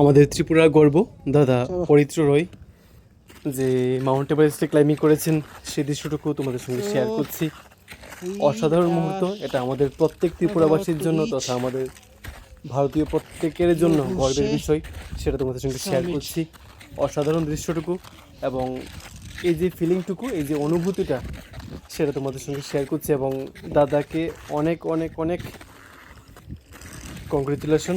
আমাদের ত্রিপুরার গর্ব দাদা পবিত্র রয় যে মাউন্ট এভারেস্টে ক্লাইম্বিং করেছেন। সেই দৃশ্যটুকু তোমাদের সঙ্গে শেয়ার করছি। অসাধারণ মুহূর্ত এটা আমাদের প্রত্যেক ত্রিপুরাবাসীর জন্য তথা আমাদের ভারতীয় প্রত্যেকের জন্য গর্বের বিষয় সেটা তোমাদের সঙ্গে শেয়ার করছি। অসাধারণ দৃশ্যটুকু এবং এই যে ফিলিংটুকু এই যে অনুভূতিটা সেটা তোমাদের সঙ্গে শেয়ার করছি এবং দাদাকে অনেক অনেক অনেক কংগ্রেচুলেশন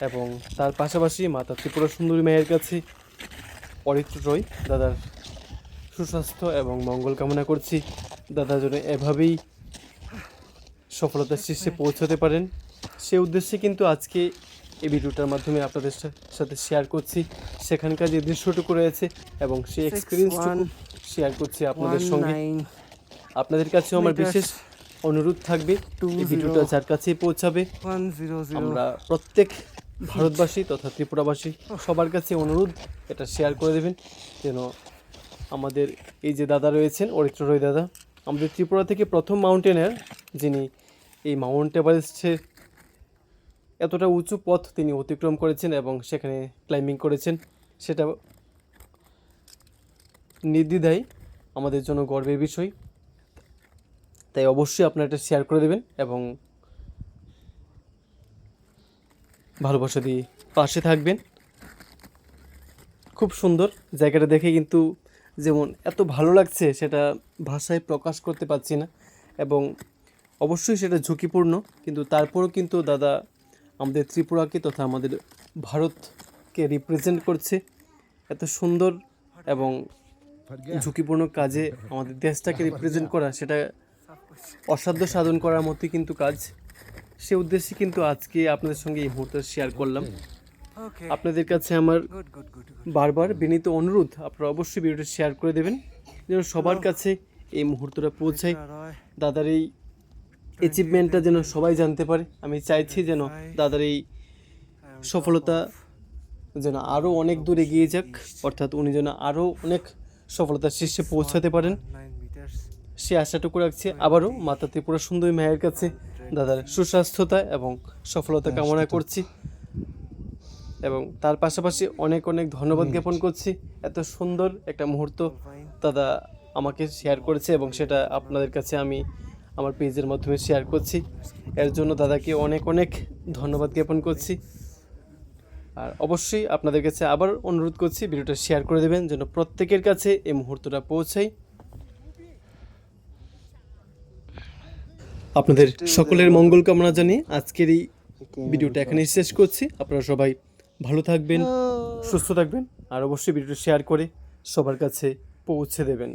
এবং তার পাশাপাশি মাতা ত্রিপুরা সুন্দরী মায়ের কাছে অরিত্র রয় দাদার সুস্বাস্থ্য এবং মঙ্গল কামনা করছি। দাদা যেন এভাবেই সফলতার শীর্ষে পৌঁছাতে পারেন। সে উদ্দেশ্যে কিন্তু আজকে এই ভিডিওটার মাধ্যমে আপনাদের সা- সাথে শেয়ার করছি। সেখানকার যে দৃশ্যটুকু রয়েছে এবং সেই এক্সপিরিয়েন্সটুকু শেয়ার করছি আপনাদের সঙ্গে। আপনাদের কাছেও আমার বিশেষ অনুরোধ থাকবে এই ভিডিওটা যার কাছে পৌঁছাবে। আমরা প্রত্যেক ভারতবাসী তথা ত্রিপুরাবাসী সবার কাছে অনুরোধ, এটা শেয়ার করে দেবেন যেন আমাদের এই যে দাদা রয়েছেন, অরিত্র রয় দাদা, আমাদের ত্রিপুরা থেকে প্রথম মাউন্টেনার যিনি এই মাউন্ট এভারেস্টের এতটা উঁচু পথ তিনি অতিক্রম করেছেন এবং সেখানে ক্লাইম্বিং করেছেন, সেটা নির্দ্বিধায় আমাদের জন্য গর্বের বিষয়। তাই অবশ্যই আপনারা এটা শেয়ার করে দেবেন এবং ভালোবাসা দিয়ে পাশে থাকবেন। খুব সুন্দর জায়গাটা দেখে কিন্তু যেমন এত ভালো লাগছে সেটা ভাষায় প্রকাশ করতে পারছি না এবং অবশ্যই সেটা ঝুঁকিপূর্ণ, কিন্তু তারপরও কিন্তু দাদা আমাদের ত্রিপুরাকে তথা আমাদের ভারতকে রিপ্রেজেন্ট করছে। এত সুন্দর এবং ঝুঁকিপূর্ণ কাজে আমাদের দেশটাকে রিপ্রেজেন্ট করা, সেটা অসাধ্য সাধন করার মতোই কিন্তু কাজ। সে উদ্দেশ্যে কিন্তু আজকে আপনাদের সঙ্গে এই মুহূর্তে শেয়ার করলাম। আপনাদের কাছে আমার বারবার বিনীত অনুরোধ আপনারা অবশ্যই ভিডিওটা শেয়ার করে দেবেন যেন সবার কাছে এই মুহূর্তটা পৌঁছায়। দাদার এই অ্যাচিভমেন্টটা যেন সবাই জানতে পারে। আমি চাইছি যেন দাদার এই সফলতা যেন আরও অনেক দূর এগিয়ে যাক অর্থাৎ উনি যেন আরও অনেক সফলতার শীর্ষে পৌঁছাতে পারেন। সে আশাটুকু রাখছি। আবারও মাতা ত্রিপুরা সুন্দরী মায়ের কাছে দাদার সুস্বাস্থ্যতা এবং সফলতা কামনা করছি। এবং তার পাশাপাশি অনেক অনেক ধন্যবাদ জ্ঞাপন করছি। এত সুন্দর একটা মুহূর্ত দাদা আমাকে শেয়ার করেছে এবং সেটা আপনাদের কাছে আমি আমার পেজের মাধ্যমে শেয়ার করছি। এর জন্য দাদাকে অনেক অনেক ধন্যবাদ জ্ঞাপন করছি। আর অবশ্যই আপনাদের কাছে আবার অনুরোধ করছি ভিডিওটা শেয়ার করে দেবেন যেন প্রত্যেকের কাছে এই মুহূর্তটা পৌঁছায়। আপনাদের সকলের মঙ্গল কামনা জানিয়ে আজকের এই ভিডিওটা এখানে শেষ করছি। আপনারা সবাই ভালো থাকবেন সুস্থ থাকবেন আর অবশ্যই ভিডিওটা শেয়ার করে সবার কাছে পৌঁছে দেবেন।